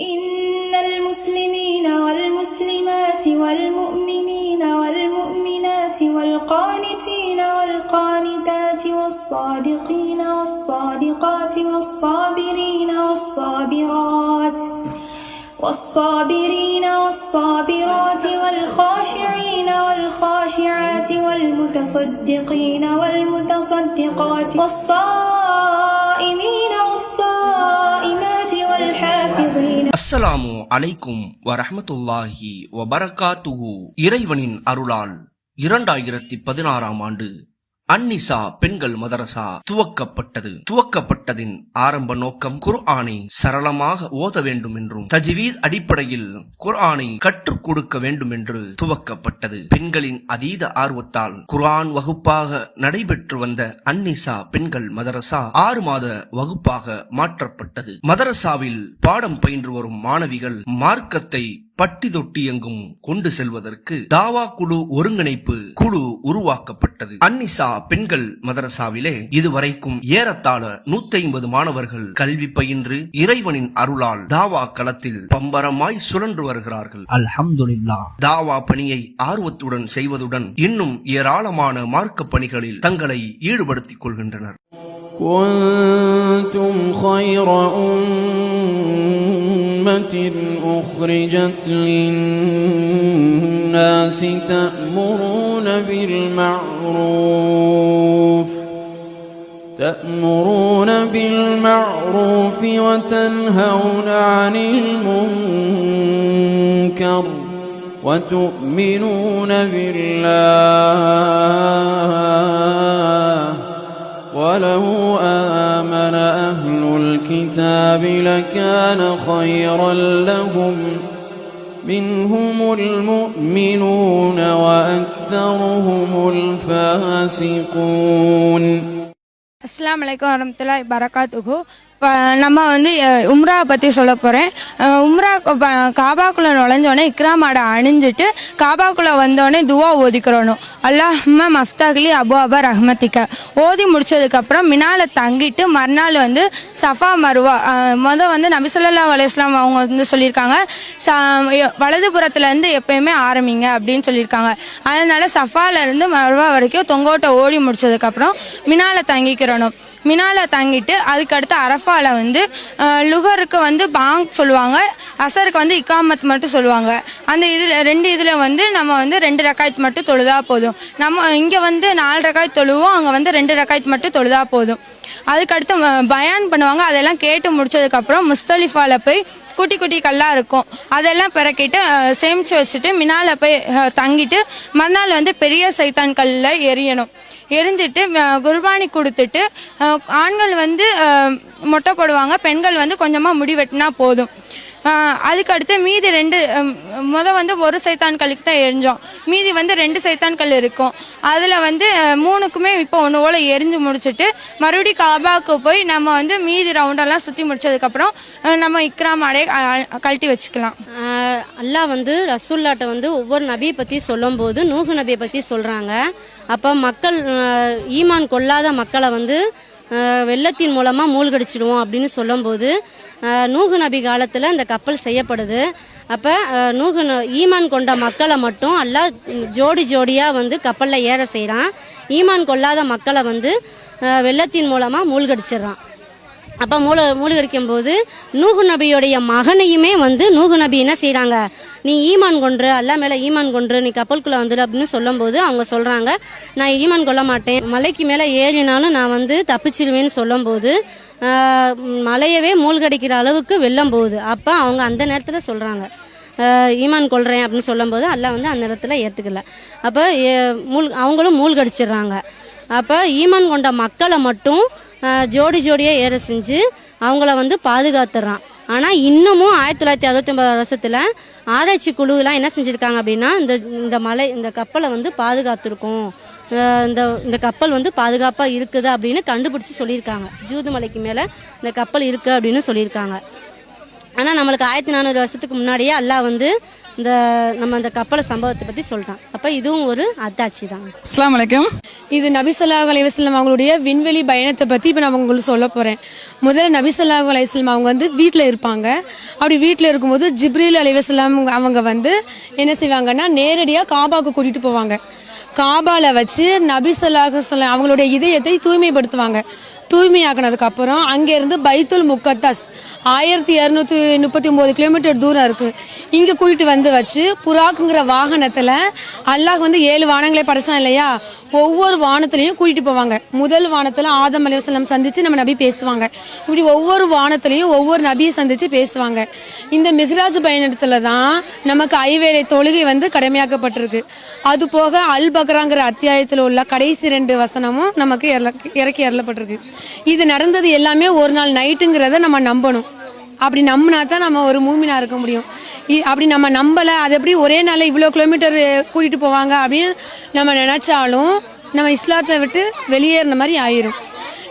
إن المسلمين والمسلمات والمؤمنين والمؤمنات والقانتين والقانتات والصادقين والصادقات والصابرين والصابرات والصابرين والصابرات والخاشعين والخاشعات والمتصدقين والمتصدقات والصائمين والصائمات والحافظين அஸ்ஸலாமு அலைக்கும் வரஹ்மத்துல்லாஹி வபரகாத்துஹு. இறைவனின் அருளால் இரண்டாயிரத்தி பதினாறாம் ஆண்டு அன்னிசா பெண்கள் மதரசா துவக்கப்பட்டது. துவக்கப்பட்டதின் ஆரம்ப நோக்கம் குர்ஆனை சரளமாக ஓத வேண்டும் என்றும் தஜ்வீத் அடிப்படையில் குர்ஆனை கற்றுக் கொடுக்க வேண்டும் என்று துவக்கப்பட்டது. பெண்களின் அதீத ஆர்வத்தால் குர்ஆன் வகுப்பாக நடைபெற்று வந்த அன்னிசா பெண்கள் மதரசா ஆறு மாத வகுப்பாக மாற்றப்பட்டது. மதரசாவில் பாடம் பயின்று வரும் மாணவிகள் மார்க்கத்தை பட்டி தொட்டி எங்கும் கொண்டு செல்வதற்கு தாவா குழு ஒருங்கிணைப்பு குழு உருவாக்கப்பட்டது. அன்னிசா பெண்கள் மதரசாவிலே இதுவரைக்கும் ஏறத்தாழ நூத்தி ஐம்பது மாணவர்கள் கல்வி பயின்று இறைவனின் அருளால் தாவா களத்தில் பம்பரமாய் சுழன்று வருகிறார்கள். அல்ஹம்துல்லா தாவா பணியை ஆர்வத்துடன் செய்வதுடன் இன்னும் ஏராளமான மார்க்க பணிகளில் தங்களை ஈடுபடுத்திக் கொள்கின்றனர். أخرجت للناس تأمرون بالمعروف تأمرون بالمعروف وتنهون عن المنكر وتؤمنون بالله. ولو آمن أهل الكتاب لكان خيرا لهم. منهم المؤمنون وأكثرهم الفاسقون. السلام عليكم ورحمة الله وبركاته. நம்ம வந்து உம்ராவை பற்றி சொல்ல போகிறேன் உம்ரா காபாக்குள்ளே நுழைஞ்சோடனே இக்ராமாடை அணிஞ்சிட்டு காபாக்குள்ளே வந்தோடனே துவா ஓதிக்கிறணும். அல்லாஹ்ம மஃப்தாக்லி அபு அபா ரஹ்மத்திக்க. ஓதி முடிச்சதுக்கப்புறம் மினால தங்கிட்டு மறுநாள் வந்து சஃபா மருவா மொதல் வந்து நபிசல்லா அலையாம் அவங்க வந்து சொல்லியிருக்காங்க ச வலதுபுறத்துலேருந்து எப்பயுமே ஆரம்பிங்க அப்படின்னு சொல்லியிருக்காங்க. அதனால சஃபாலேருந்து மருவா வரைக்கும் தொங்கோட்டை ஓடி முடிச்சதுக்கப்புறம் மினால தங்கிக்கிறணும். மினால தங்கிட்டு அதுக்கடுத்து அரஃபால வந்து லுகருக்கு வந்து பாங் சொல்லுவாங்க அசருக்கு வந்து இக்காமத் மட்டும் சொல்லுவாங்க. அந்த இதில் ரெண்டு இதில் வந்து நம்ம வந்து ரெண்டு ரக்காயத் மட்டும் தொழுதா போதும். நம்ம இங்கே வந்து நாலு ரக்காயத் தொழுவோம் அங்கே வந்து ரெண்டு ரக்காயத் மட்டும் தொழுதா போதும். அதுக்கடுத்து பயான் பண்ணுவாங்க அதெல்லாம் கேட்டு முடிச்சதுக்கப்புறம் முஸ்தலிஃபாவில் போய் குட்டி குட்டி கல்லாக இருக்கும். அதெல்லாம் பிறக்கிட்டு சேமித்து வச்சுட்டு மினால போய் தங்கிட்டு மறுநாள் வந்து பெரிய சைத்தான் கல்லில் எரியணும். எரிஞ்சிட்டு குர்பானி கொடுத்துட்டு ஆண்கள் வந்து மொட்டை போடுவாங்க பெண்கள் வந்து கொஞ்சமாக முடி வெட்டினா போதும். அதுக்கடுத்து மீதி ரெண்டு முத வந்து ஒரு சைத்தான்கல்லுக்கு தான் எரிஞ்சோம். மீதி வந்து ரெண்டு சைத்தான்கல் இருக்கும். அதில் வந்து மூணுக்குமே இப்போ ஒன்று போல் எரிஞ்சு முடிச்சுட்டு மறுபடியும் காபாவுக்கு போய் நம்ம வந்து மீதி ரவுண்டெல்லாம் சுற்றி முடிச்சதுக்கப்புறம் நம்ம இக்ராம் அடைய கழட்டி வச்சுக்கலாம். ஆஹ் அல்லாஹ் வந்து ரசூல்லாட்டை வந்து ஒவ்வொரு நபியை பற்றி சொல்லும்போது நூகு நபியை பற்றி சொல்கிறாங்க அப்போ மக்கள் ஈமான் கொள்ளாத மக்களை வந்து வெள்ளத்தின் மூலமாக மூழ்கடிச்சிடுவோம் அப்படின்னு சொல்லும்போது நூகு நபி காலத்தில் இந்த கப்பல் செய்யப்படுது. அப்போ நூகு ஈமான் கொண்ட மக்களை மட்டும் அல்லா ஜோடி ஜோடியாக வந்து கப்பலில் ஏற செய்கிறான் ஈமான் கொள்ளாத மக்களை வந்து வெள்ளத்தின் மூலமாக மூழ்கடிச்சிடுறான். அப்போ மூல மூழ்கடிக்கும் போது நூகு நபியுடைய மகனையுமே வந்து நூகு நபி என்ன செய்கிறாங்க நீ ஈமான் கொன்று அல்லா மேலே ஈமான் கொன்று நீ கப்பல்குள்ளே வந்துடு அப்படின்னு சொல்லும்போது அவங்க சொல்கிறாங்க நான் ஈமான் கொள்ள மாட்டேன். மலைக்கு மேலே ஏறினாலும் நான் வந்து தப்பிச்சிருவேன்னு சொல்லும்போது மலையவே மூழ்கடிக்கிற அளவுக்கு வெள்ளம் போகுது. அப்போ அவங்க அந்த நேரத்தில் சொல்கிறாங்க ஈமான் கொள்கிறேன் அப்படின்னு சொல்லும்போது அல்லா வந்து அந்த நேரத்தில் ஏற்றுக்கல அப்போ ஏ- அவங்களும் மூழ்கடிச்சிடுறாங்க. அப்போ ஈமான் கொண்ட மக்களை மட்டும் ஜோடி ஜோடியாக ஏற செஞ்சு அவங்கள வந்து பாதுகாத்துறான். ஆனால் இன்னமும் ஆயிரத்தி தொள்ளாயிரத்தி அறுபத்தி ஒன்பது வருஷத்தில் ஆராய்ச்சி குழுவெலாம் என்ன செஞ்சுருக்காங்க அப்படின்னா இந்த இந்த மலை இந்த கப்பலை வந்து பாதுகாத்துருக்கோம். இந்த இந்த கப்பல் வந்து பாதுகாப்பாக இருக்குது அப்படின்னு கண்டுபிடிச்சி சொல்லியிருக்காங்க. ஜூது மலைக்கு மேலே இந்த கப்பல் இருக்குது அப்படின்னு சொல்லியிருக்காங்க. ஆனால் நம்மளுக்கு ஆயிரத்தி நானூறு வருஷத்துக்கு முன்னாடியே அல்லாஹ் வந்து இந்த நம்ம அந்த கப்பலை சம்பவத்தை பற்றி சொல்லிட்டான் அப்போ இதுவும் ஒரு அத்தாட்சி தான். அஸ்லாம் வலைக்கம் இது நபி ஸல்லல்லாஹு அலைஹி வஸல்லம் அவங்களுடைய விண்வெளி பயணத்தை பற்றி இப்போ நான் உங்களுக்கு சொல்ல போகிறேன் முதல்ல நபி ஸல்லல்லாஹு அலைஹி வஸல்லம் அவங்க வந்து வீட்டில் இருப்பாங்க. அப்படி வீட்டில் இருக்கும்போது ஜிப்ரீல் அலைஹி வஸல்லம் அவங்க வந்து என்ன செய்வாங்கன்னா நேரடியாக காபாவுக்கு கூட்டிகிட்டு போவாங்க. காபால வச்சு நபி ஸல்லல்லாஹு அலைஹி வஸல்லம் அவங்களுடைய இதயத்தை தூய்மைப்படுத்துவாங்க. தூய்மையாக்கினதுக்கு அப்புறம் அங்கேருந்து பைத்துல் முக்கத்தஸ் ஆயிரத்தி இரநூத்தி முப்பத்தி ஒம்பது கிலோமீட்டர் தூரம் இருக்குது இங்கே கூட்டிட்டு வந்து வச்சு புறாக்குங்கிற வாகனத்தில் அல்லாஹ் வந்து ஏழு வானங்களை படைச்சான் இல்லையா? ஒவ்வொரு வானத்துலேயும் கூட்டிட்டு போவாங்க. முதல் வானத்தில் ஆதம் அலைவசலம் சந்தித்து நம்ம நபி பேசுவாங்க. இப்படி ஒவ்வொரு வானத்துலேயும் ஒவ்வொரு நபியை சந்தித்து பேசுவாங்க. இந்த மிக்ராஜ் பயணத்தில் தான் நமக்கு ஐவேளை தொழுகை வந்து கடமையாக்கப்பட்டிருக்கு. அது போக அல் பக்ராங்கிற அத்தியாயத்தில் உள்ள கடைசி ரெண்டு வசனமும் நமக்கு இறக்கி இறக்கப்பட்டிருக்கு இது நடந்தது எல்லாமே ஒரு நாள் நைட்டுங்கிறத நம்ம நம்பணும். அப்படி நம்பினா தான் நம்ம ஒரு மூமினாக இருக்க முடியும். இ- அப்படி நம்ம நம்பலை அது எப்படி ஒரே நாளில் இவ்வளோ கிலோமீட்டர் கூட்டிகிட்டு போவாங்க அப்படின்னு நம்ம நினச்சாலும் நம்ம இஸ்லாத்தை விட்டு வெளியேறின மாதிரி ஆயிரும்.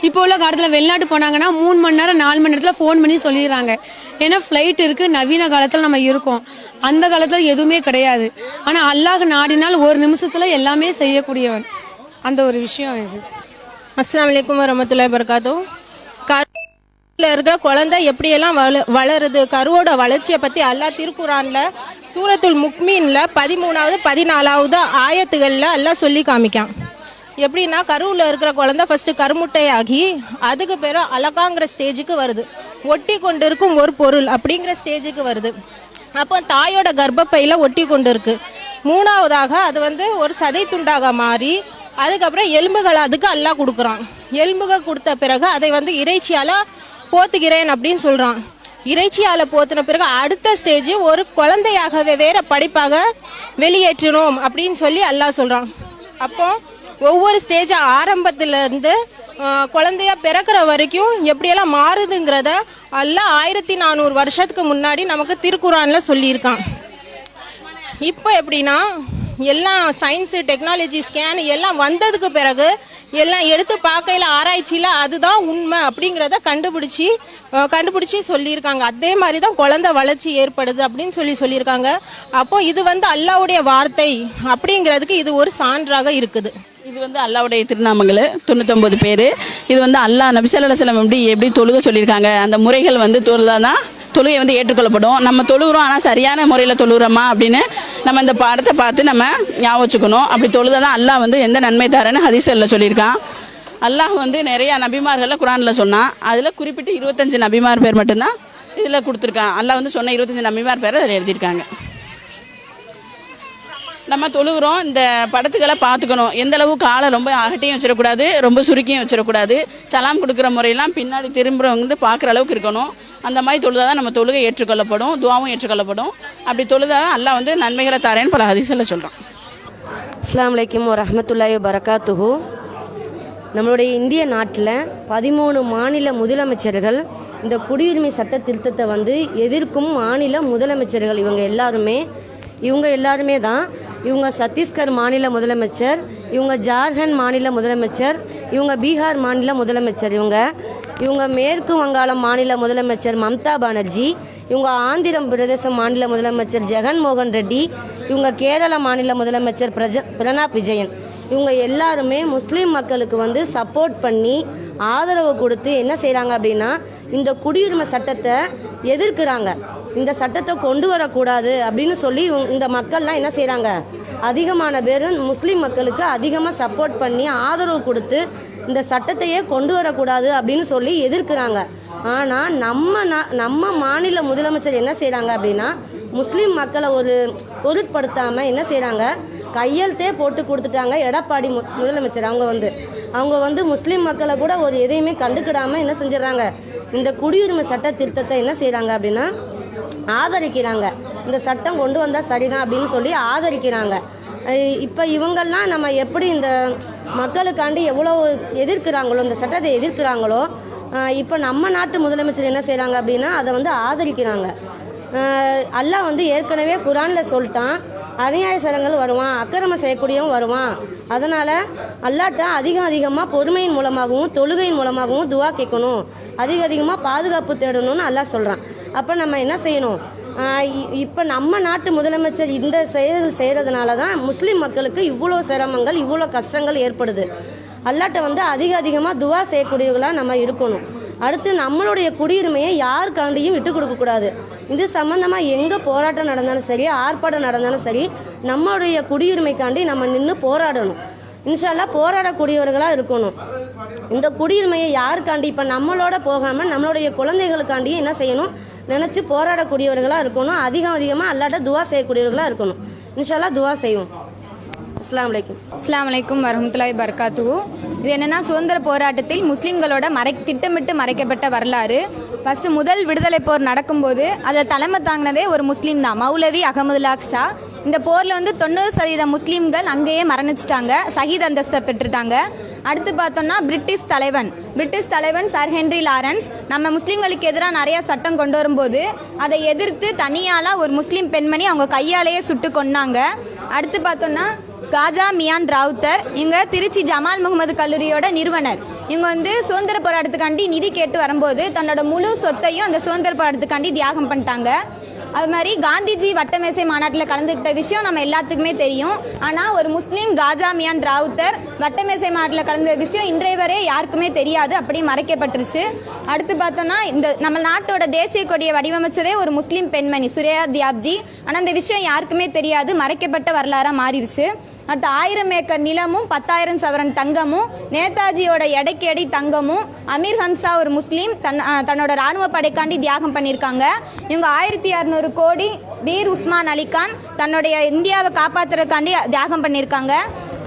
இப்போ உள்ள காலத்தில் வெளிநாட்டு போனாங்கன்னா மூணு மணி நேரம் நாலு மணி நேரத்தில் ஃபோன் பண்ணி சொல்லிடுறாங்க. ஏன்னா ஃப்ளைட் இருக்குது நவீன காலத்தில் நம்ம இருக்கோம். அந்த காலத்தில் எதுவுமே கிடையாது. ஆனால் அல்லாஹ் நாடினால் ஒரு நிமிஷத்தில் எல்லாமே செய்யக்கூடியவன். அந்த ஒரு விஷயம் இது. அஸ்லாம் வலைக்கம் வரமத்துல வபரகாத்து இருக்கிற குழந்தை எப்படியெல்லாம் வள வளருது? கருவோட வளர்ச்சியை பற்றி அல்லா திருக்குறானில் சூரத்துல் முக்மீனில் பதிமூணாவது பதினாலாவது ஆயத்துகளில் எல்லாம் சொல்லி காமிக்கான். எப்படின்னா கருவில் இருக்கிற குழந்தை ஃபஸ்ட்டு கருமுட்டையாகி அதுக்கு பிறகு அழகாங்கிற ஸ்டேஜுக்கு வருது. ஒட்டி கொண்டு இருக்கும் ஒரு பொருள் அப்படிங்கிற ஸ்டேஜுக்கு வருது. அப்போ தாயோட கர்ப்பப்பையில் ஒட்டி கொண்டு இருக்கு மூணாவதாக அது வந்து ஒரு சதை துண்டாக மாறி அதுக்கப்புறம் எலும்புகள் அதுக்கு அல்லாஹ் கொடுக்குறான். எலும்புகள் கொடுத்த பிறகு அதை வந்து இறைச்சியால் போத்துகிறேன் அப்படின்னு சொல்கிறான் இறைச்சியால் போத்தின பிறகு அடுத்த ஸ்டேஜ் ஒரு குழந்தையாகவே வேற படிப்பாக வெளியேற்றணும் அப்படின்னு சொல்லி அல்லாஹ் சொல்கிறான் அப்போ ஒவ்வொரு ஸ்டேஜ் ஆரம்பத்திலேருந்து குழந்தையா பிறக்கிற வரைக்கும் எப்படியெல்லாம் மாறுதுங்கிறத எல்லாம் ஆயிரத்தி நானூறு வருஷத்துக்கு முன்னாடி நமக்கு திருக்குறானில் சொல்லியிருக்கான். இப்போ எப்படின்னா எல்லாம் சயின்ஸு டெக்னாலஜி ஸ்கேன் எல்லாம் வந்ததுக்கு பிறகு எல்லாம் எடுத்து பார்க்கையில் ஆராய்ச்சியில் அதுதான் உண்மை அப்படிங்கிறத கண்டுபிடிச்சி கண்டுபிடிச்சி சொல்லியிருக்காங்க. அதே மாதிரி தான் குழந்தை வளர்ச்சி ஏற்படுது அப்படின்னு சொல்லி சொல்லியிருக்காங்க. அப்போ இது வந்து அல்லாவுடைய வார்த்தை அப்படிங்கிறதுக்கு இது ஒரு சான்றாக இருக்குது. இது வந்து அல்லாவுடைய திருநாமங்கள் தொண்ணூத்தொம்பது பேர். இது வந்து அல்லாஹ் நபிசல்லம் எப்படி எப்படி தொழுக சொல்லியிருக்காங்க? அந்த முறைகள் வந்து தொழுதா தான் தொழுகை வந்து ஏற்றுக்கொள்ளப்படும். நம்ம தொழுகிறோம் ஆனால் சரியான முறையில் தொழுகிறோமா அப்படின்னு நம்ம இந்த பாடத்தை பார்த்து நம்ம ஞாபகம் வச்சுக்கணும். அப்படி தொழுதான் தான் அல்லாஹ் வந்து எந்த நன்மை தரேன்னு ஹதீஸ்களில் சொல்லியிருக்கான். அல்லாஹ் வந்து நிறையா நபிமார்களை குரானில் சொன்னான். அதில் குறிப்பிட்டு இருபத்தஞ்சு நபிமார் பேர் மட்டும்தான் இதில் கொடுத்துருக்கான். அல்லாஹ் வந்து சொன்ன இருபத்தஞ்சு நபிமார் பேர் அதில் எழுதியிருக்காங்க. நம்ம தொழுகிறோம் இந்த படத்துக்களை பார்த்துக்கணும். எந்த அளவு காலை ரொம்ப அகட்டியும் வச்சிடக்கூடாது ரொம்ப சுருக்கியும் வச்சிடக்கூடாது. சலாம் கொடுக்குற முறையெல்லாம் பின்னாடி திரும்புறவங்க வந்து பார்க்குற அளவுக்கு இருக்கணும். அந்த மாதிரி தொழுதா தான் நம்ம தொழுகை ஏற்றுக்கொள்ளப்படும் துவாவும் ஏற்றுக்கொள்ளப்படும். அப்படி தொழுதா தான் அல்லா வந்து நன்மைகளை தரேன்னு பல ஹதீஸில் சொல்கிறான் அஸ்லாம் வலைக்கம் வரமத்துல்லாஹி வரகாத்துஹு நம்மளுடைய இந்திய நாட்டில் பதிமூணு மாநில முதலமைச்சர்கள் இந்த குடியுரிமை சட்ட திருத்தத்தை வந்து எதிர்க்கும் மாநில முதலமைச்சர்கள் இவங்க எல்லாருமே இவங்க எல்லாருமே தான் இவங்க சத்தீஸ்கர் மாநில முதலமைச்சர் இவங்க ஜார்க்கண்ட் மாநில முதலமைச்சர் இவங்க பீகார் மாநில முதலமைச்சர் இவங்க. இவங்க மேற்கு வங்காளம் மாநில முதலமைச்சர் மம்தா பானர்ஜி இவங்க ஆந்திரம் பிரதேச மாநில முதலமைச்சர் ஜெகன் மோகன் ரெட்டி இவங்க கேரள மாநில முதலமைச்சர் பிரஜ பிரணாப் விஜயன். இவங்க எல்லாருமே முஸ்லீம் மக்களுக்கு வந்து சப்போர்ட் பண்ணி ஆதரவு கொடுத்து என்ன செய்கிறாங்க அப்படின்னா இந்த குடியுரிமை சட்டத்தை எதிர்க்கிறாங்க. இந்த சட்டத்தை கொண்டு வரக்கூடாது அப்படின்னு சொல்லி இந்த மக்கள்லாம் என்ன செய்கிறாங்க அதிகமான பேர் முஸ்லீம் மக்களுக்கு அதிகமாக சப்போர்ட் பண்ணி ஆதரவு கொடுத்து இந்த சட்டத்தையே கொண்டு வரக்கூடாது அப்படின்னு சொல்லி எதிர்க்கிறாங்க. ஆனால் நம்ம நா- நம்ம மாநில முதலமைச்சர் என்ன செய்கிறாங்க அப்படின்னா முஸ்லீம் மக்களை ஒரு பொருட்படுத்தாமல் என்ன செய்கிறாங்க கையெழுத்தே போட்டு கொடுத்துட்டாங்க எடப்பாடி மு- முதலமைச்சர் அவங்க வந்து. அவங்க வந்து முஸ்லீம் மக்களை கூட ஒரு எதையுமே கண்டுக்கிடாமல் என்ன செஞ்சிடறாங்க? இந்த குடியுரிமை சட்ட திருத்தத்தை என்ன செய்கிறாங்க அப்படின்னா ஆதரிக்கிறாங்க. இந்த சட்டம் கொண்டு வந்தால் சரிதான் அப்படின்னு சொல்லி ஆதரிக்கிறாங்க. இப்போ இவங்கெல்லாம் நம்ம எப்படி இந்த மக்களுக்காண்டி எவ்வளோ எதிர்க்கிறாங்களோ இந்த சட்டத்தை எதிர்க்கிறாங்களோ இப்போ நம்ம நாட்டு முதலமைச்சர் என்ன செய்கிறாங்க அப்படின்னா அதை வந்து ஆதரிக்கிறாங்க. அல்லாஹ் வந்து ஏற்கனவே குரானில் சொல்லிட்டான் அநியாய சடங்கள் வருவான் அக்கிரமம் செய்யக்கூடியவன் வருவான். அதனால் அல்லாட்ட அதிகம் அதிகமாக பொறுமையின் மூலமாகவும் தொழுகையின் மூலமாகவும் துவா கேட்கணும். அதிக அதிகமாக பாதுகாப்பு தேடணும்னு அல்லாஹ் சொல்கிறான் அப்போ நம்ம என்ன செய்யணும்? இப்போ நம்ம நாட்டு முதலமைச்சர் இந்த செயல்கள் செய்கிறதுனால தான் முஸ்லீம் மக்களுக்கு இவ்வளோ சிரமங்கள் இவ்வளோ கஷ்டங்கள் ஏற்படுது. அல்லாட்ட வந்து அதிக அதிகமாக துவா செய்யக்கூடியவர்களாக நம்ம இருக்கணும். அடுத்து நம்மளுடைய குடியுரிமையை யாருக்காண்டியும் விட்டு கொடுக்கக்கூடாது இது சம்மந்தமாக எங்கே போராட்டம் நடந்தாலும் சரி ஆர்ப்பாட்டம் நடந்தாலும் சரி நம்மளுடைய குடியுரிமைக்காண்டி நம்ம நின்று போராடணும். இன்ஷால்லா போராடக்கூடியவர்களாக இருக்கணும். இந்த குடியுரிமையை யாருக்காண்டி இப்போ நம்மளோட போகாமல் நம்மளுடைய குழந்தைகளுக்காண்டியும் என்ன செய்யணும்? நினச்சி போராடக்கூடியவர்களாக இருக்கணும். அதிகம் அதிகமாக அல்லாட்ட துவா செய்யக்கூடியவர்களாக இருக்கணும். இன்ஷால்லா துவா செய்வோம். அஸ்லாம் வலைக்கும் அஸ்லாம் வலைக்கும் வரமத்துலாய் பர்காத்துகு இது என்னென்னா சுதந்திர போராட்டத்தில் முஸ்லீம்களோட மறை திட்டமிட்டு மறைக்கப்பட்ட வரலாறு. ஃபஸ்ட்டு முதல் விடுதலை போர் நடக்கும்போது அதை தலைமை தாங்கினதே ஒரு முஸ்லீம் தான் மௌலவி அகமதுல்லாக் ஷா. இந்த போரில் வந்து தொண்ணூறு சதவீத முஸ்லீம்கள் அங்கேயே மரணிச்சிட்டாங்க. ஷஹீத் அந்தஸ்தை பெற்றுட்டாங்க. அடுத்து பார்த்தோம்னா பிரிட்டிஷ் தலைவன். பிரிட்டிஷ் தலைவன் சர் ஹென்ரி லாரன்ஸ். நம்ம முஸ்லீம்களுக்கு எதிராக நிறைய சட்டம் கொண்டு வரும்போது அதை எதிர்த்து தனியால ஒரு முஸ்லீம் பெண்மணி அவங்க கையாலேயே சுட்டு கொன்னாங்க. அடுத்து பார்த்தோம்னா காஜா மியான் ராவுத்தர். இவங்க திருச்சி ஜமால் முகமது கல்லூரியோட நிறுவனர். இவங்க வந்து சுதந்திர போராட்டத்துக்காண்டி நிதி கேட்டு வரும்போது தன்னோட முழு சொத்தையும் அந்த சுதந்திர போராட்டத்துக்காண்டி தியாகம் பண்ணிட்டாங்க. அது மாதிரி காந்திஜி வட்டமேசை மாநாட்டில் கலந்துக்கிட்ட விஷயம் நம்ம எல்லாத்துக்குமே தெரியும். ஆனால் ஒரு முஸ்லீம் காஜா மியான் ராவுத்தர் வட்டமேசை மாநாட்டில் கலந்த விஷயம் இன்றைய வரை யாருக்குமே தெரியாது அப்படியே மறைக்கப்பட்டுருச்சு. அடுத்து பார்த்தோம்னா இந்த நம்ம நாட்டோட தேசிய கொடியை வடிவமைச்சதே ஒரு முஸ்லீம் பெண்மணி சுரேயா தியாப்ஜி. ஆனால் அந்த விஷயம் யாருக்குமே தெரியாது மறைக்கப்பட்ட வரலாறாக மாறிடுச்சு அடுத்து ஆயிரம் ஏக்கர் நிலமும் பத்தாயிரம் சவரன் தங்கமும் நேதாஜியோட எடைக்கு எடை தங்கமும் அமீர் ஹம்சா ஒரு முஸ்லீம் தன் தன்னோட ராணுவ படைக்காண்டி தியாகம் பண்ணியிருக்காங்க. இவங்க ஆயிரத்தி இரநூறு கோடி பீர் உஸ்மான் அலிகான் தன்னுடைய இந்தியாவை காப்பாத்துறதுக்காண்டி தியாகம் பண்ணியிருக்காங்க.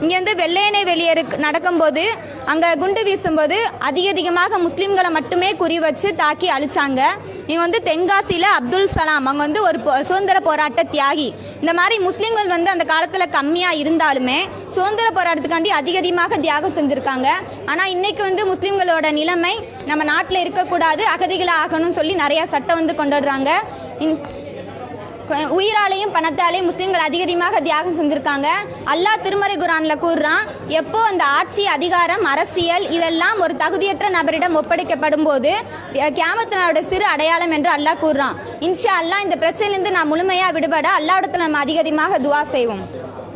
இங்கேருந்து வெள்ளையனை வெளியேறு நடக்கும்போது அங்கே குண்டு வீசும்போது அதிக அதிகமாக முஸ்லீம்களை மட்டுமே குறி வச்சு தாக்கி அழிச்சாங்க. இவங்க வந்து தென்காசியில் அப்துல் சலாம் அவங்க வந்து ஒரு சுதந்திர போராட்ட தியாகி. இந்த மாதிரி முஸ்லீம்கள் வந்து அந்த காலத்தில் கம்மியாக இருந்தாலுமே சுதந்திர போராட்டத்துக்காண்டி அதிக அதிகமாக தியாகம் செஞ்சுருக்காங்க. ஆனால் இன்னைக்கு வந்து முஸ்லீம்களோட நிலைமை நம்ம நாட்டில் இருக்கக்கூடாது அகதிகளாக ஆகணும்னு சொல்லி நிறையா சட்டம் வந்து கொண்டாடுறாங்க இன் உயிராலையும் பணத்தாலையும் முஸ்லீம்கள் அதிக அதிகமாக தியாகம் செஞ்சுருக்காங்க. அல்லாஹ் திருமறை குரானில் கூறுறான் எப்போ அந்த ஆட்சி அதிகாரம் அரசியல் இதெல்லாம் ஒரு தகுதியற்ற நபரிடம் ஒப்படைக்கப்படும் போது கியாமத்தினோட சிறு அடையாளம் என்று அல்லாஹ் கூறுறான். இன்ஷா அல்லாஹ் இந்த பிரச்சனையிலிருந்து நான் முழுமையாக விடுபட அல்லாவிடத்தில் நம்ம அதிக அதிகமாக துவா செய்வோம்.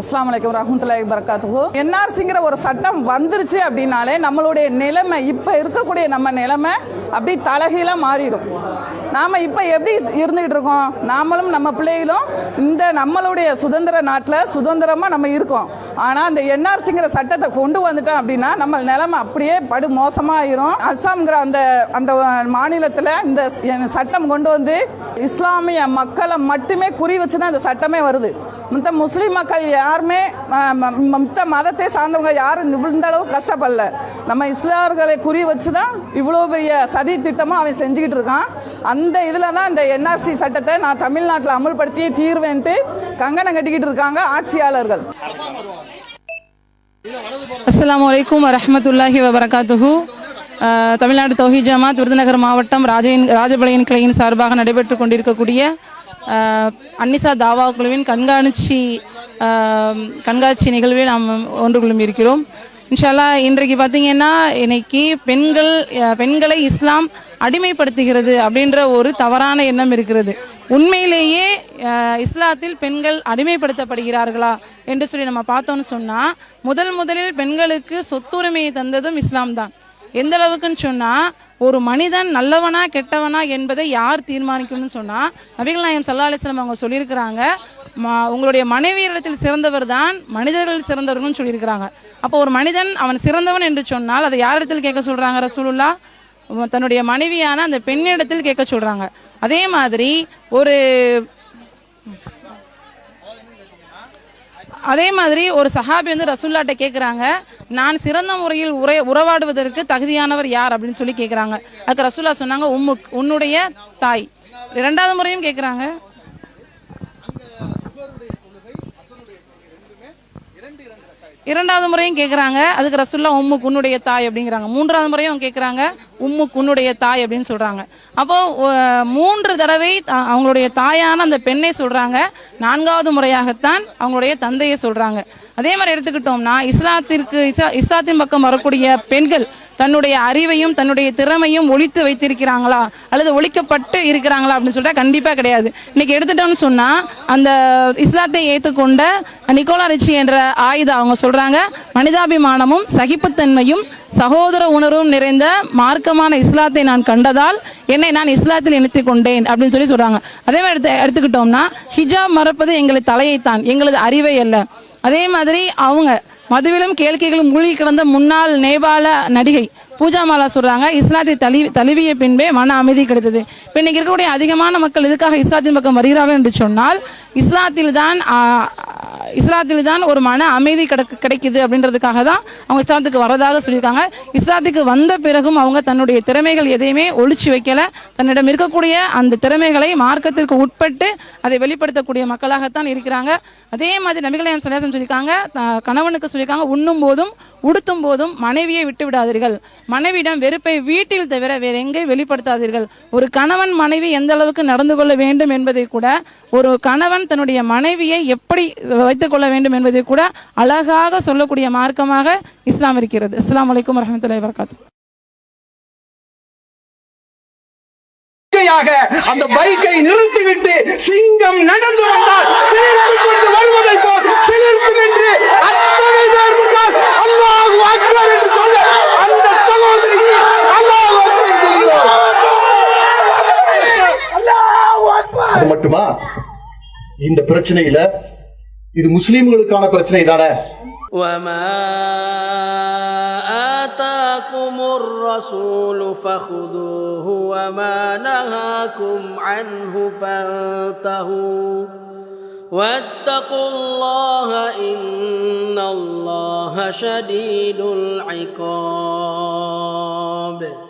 அஸ்லாம் வலைக்கம் ரஹமத்துல்லாஹி பரகாத்துஹு என்ஆர்சிங்கிற ஒரு சட்டம் வந்துருச்சு அப்படின்னாலே நம்மளுடைய நிலைமை இப்போ இருக்கக்கூடிய நம்ம நிலைமை அப்படி தலைகீழாக மாறிடும். நாம் இப்போ எப்படி இருந்துகிட்டு இருக்கோம்? நாமளும் நம்ம பிள்ளைகளும் இந்த நம்மளுடைய சுதந்திர நாட்டில் சுதந்திரமாக நம்ம இருக்கோம். ஆனால் அந்த என்ஆர்சிங்கிற சட்டத்தை கொண்டு வந்துட்டோம் அப்படின்னா நம்ம நிலைமை அப்படியே படு மோசமாயிரும். அஸ்ஸாம்ங்கிற அந்த அந்த மாநிலத்தில் இந்த சட்டம் கொண்டு வந்து இஸ்லாமிய மக்களை மட்டுமே குறி வச்சு தான் இந்த சட்டமே வருது. மற்ற முஸ்லீம் மக்கள் யாருமே மற்ற மதத்தை சார்ந்தவங்க யாரும் இந்த அளவு கஷ்டப்படல. நம்ம இஸ்லாமர்களை குறி வச்சு தான் இவ்வளோ பெரிய சதி திட்டமாக அவன் செஞ்சுக்கிட்டு இருக்கான். அந்த இதில் தான் இந்த என்ஆர்சி சட்டத்தை நான் தமிழ்நாட்டில் அமல்படுத்தியே தீர்வேன்ட்டு கங்கணம் கட்டிக்கிட்டு இருக்காங்க ஆட்சியாளர்கள். அஸ்லாம் அலைக்கும் வரமத்துல்லாஹி வபரகாத்துஹு. தமிழ்நாடு தௌஹி ஜமாத் விருதுநகர் மாவட்டம் ராஜயின் ராஜபலையின் கிளையின் சார்பாக நடைபெற்று கொண்டிருக்கக்கூடிய அன்னிசா தாவா குழுவின் கண்காணிச்சி கண்காட்சி நிகழ்வை நாம் ஒன்று கொள்ளும் இருக்கிறோம். இன்ஷால்லா இன்றைக்கு பார்த்தீங்கன்னா இன்னைக்கு பெண்கள் பெண்களை இஸ்லாம் அடிமைப்படுத்துகிறது அப்படின்ற ஒரு தவறான எண்ணம் இருக்கிறது. உண்மையிலேயே இஸ்லாத்தில் பெண்கள் அடிமைப்படுத்தப்படுகிறார்களா என்று சொல்லி நம்ம பார்த்தோம்னு சொன்னால் முதல் முதலில் பெண்களுக்கு சொத்துரிமையை தந்ததும் இஸ்லாம் தான் எந்த அளவுக்குன்னு சொன்னால் ஒரு மனிதன் நல்லவனா கெட்டவனா என்பதை யார் தீர்மானிக்கணும்னு சொன்னால் நபிகள் நாயம் சல்லா அலிஸ்லாம் அவங்க சொல்லியிருக்கிறாங்க உங்களுடைய மனைவியரிடத்தில் சிறந்தவர் தான் மனிதர்கள் சிறந்தவர்கள்னு சொல்லியிருக்கிறாங்க. அப்போ ஒரு மனிதன் அவன் சிறந்தவன் என்று சொன்னால் அதை யாரிடத்தில் கேட்க சொல்கிறாங்க ரசூலுல்லா தன்னுடைய மனைவியான அந்த பெண்ணிடத்தில் கேட்க சொல்கிறாங்க அதே மாதிரி ஒரு அதே மாதிரி ஒரு சஹாபி வந்து ரசுல்லாட்ட கேட்குறாங்க நான் சிறந்த முறையில் உரை உறவாடுவதற்கு தகுதியானவர் யார்? அப்படின்னு சொல்லி கேட்குறாங்க அதுக்கு ரசூல்லா சொன்னாங்க உம்முக் உன்னுடைய தாய். இரண்டாவது முறையும் கேட்குறாங்க இரண்டாவது முறையும் கேட்குறாங்க அதுக்கு ரசுல்லா உம்முக்கு உன்னுடைய தாய் அப்படிங்கிறாங்க. மூன்றாவது முறையும் கேட்குறாங்க உம்முக்கு உன்னுடைய தாய் அப்படின்னு சொல்கிறாங்க அப்போது மூன்று தடவை அவங்களுடைய தாயான அந்த பெண்ணை சொல்கிறாங்க நான்காவது முறையாகத்தான் அவங்களுடைய தந்தையை சொல்கிறாங்க அதே மாதிரி எடுத்துக்கிட்டோம்னா இஸ்லாத்திற்கு இஸ்லா- இஸ்லாத்தின் பக்கம் வரக்கூடிய பெண்கள் தன்னுடைய அறிவையும் தன்னுடைய திறமையும் ஒழித்து வைத்திருக்கிறாங்களா? அல்லது ஒழிக்கப்பட்டு இருக்கிறாங்களா அப்படின்னு சொல்லிட்டா கண்டிப்பாக கிடையாது. இன்னைக்கு எடுத்துட்டோம்னு சொன்னால் அந்த இஸ்லாத்தை ஏற்றுக்கொண்ட நிக்கோலா ரிச்சி என்ற ஆயுதம் அவங்க சொல்கிறாங்க மனிதாபிமானமும் சகிப்புத்தன்மையும் சகோதர உணர்வும் நிறைந்த மார்க்கமான இஸ்லாத்தை நான் கண்டதால் என்னை நான் இஸ்லாத்தில் இணைத்துக் கொண்டேன் அப்படின்னு சொல்லி சொல்கிறாங்க அதே மாதிரி எடுத்து எடுத்துக்கிட்டோம்னா ஹிஜாப் மறப்பது எங்களது தலையைத்தான் எங்களது அறிவை அல்ல. அதே மாதிரி அவங்க மதுவிலும் கேளிக்கைகளும் மூழ்கி கிடந்த முன்னாள் நேபாள நடிகை பூஜா மாலா சொல்றாங்க இஸ்லாத்தை தழி தழுவிய பின்பே மன அமைதி கிடைத்தது. இப்போ இன்னைக்கு இருக்கக்கூடிய அதிகமான மக்கள் எதுக்காக இஸ்லாத்தின் பக்கம் வருகிறார்கள் என்று சொன்னால் இஸ்லாத்தில் தான் இஸ்லாத்தில் தான் ஒரு மன அமைதி கிடக்கு கிடைக்குது அப்படின்றதுக்காக தான் அவங்க இஸ்லாத்துக்கு வரதாக சொல்லியிருக்காங்க. இஸ்லாத்துக்கு வந்த பிறகும் அவங்க தன்னுடைய திறமைகள் எதையுமே ஒழிச்சு வைக்கலை. தன்னிடம் இருக்கக்கூடிய அந்த திறமைகளை மார்க்கத்திற்கு உட்பட்டு அதை வெளிப்படுத்தக்கூடிய மக்களாகத்தான் இருக்கிறாங்க. அதே மாதிரி நபிகளையம் சலேசம் சொல்லியிருக்காங்க த- கணவனுக்கு சொல்லியிருக்காங்க உண்ணும் போதும் உடுத்தும் போதும் மனைவியை விட்டு விடாதீர்கள். மனைவியிடம் வெறுப்பை வீட்டில் தவிர வேற எங்கே வெளிப்படுத்தாதீர்கள். ஒரு கணவன் மனைவி எந்த அளவுக்கு நடந்து கொள்ள வேண்டும் என்பதை கூட ஒரு கணவன் தன்னுடைய மனைவியை எப்படி வைத்துக் கொள்ள வேண்டும் என்பதை கூட அழகாக சொல்லக்கூடிய மார்க்கமாக இஸ்லாம் இருக்கிறது. அஸ்ஸலாமு அலைக்கும் வரஹ்மத்துல்லாஹி வபரகாத்துஹு. இயற்கையாக அந்த பைக்கை நிறுத்திவிட்டு சிங்கம் நடந்து வந்தால் சிலிர்த்து கொண்டு வருவதை போல் சிலிர்த்து நின்று அத்தனை பேர் முன்னால் அல்லாஹ் அக்பர் என்று சொல்ல அந்த சகோதரிக்கு அல்லாஹ் அது மட்டுமா? இந்த பிரச்சனையில இது முஸ்லிம்களுக்கான பிரச்சனை தானே وما آتاكم الرسول فخذوه وما نهاكم عنه فانتهوا واتقوا الله إن الله شديد العقاب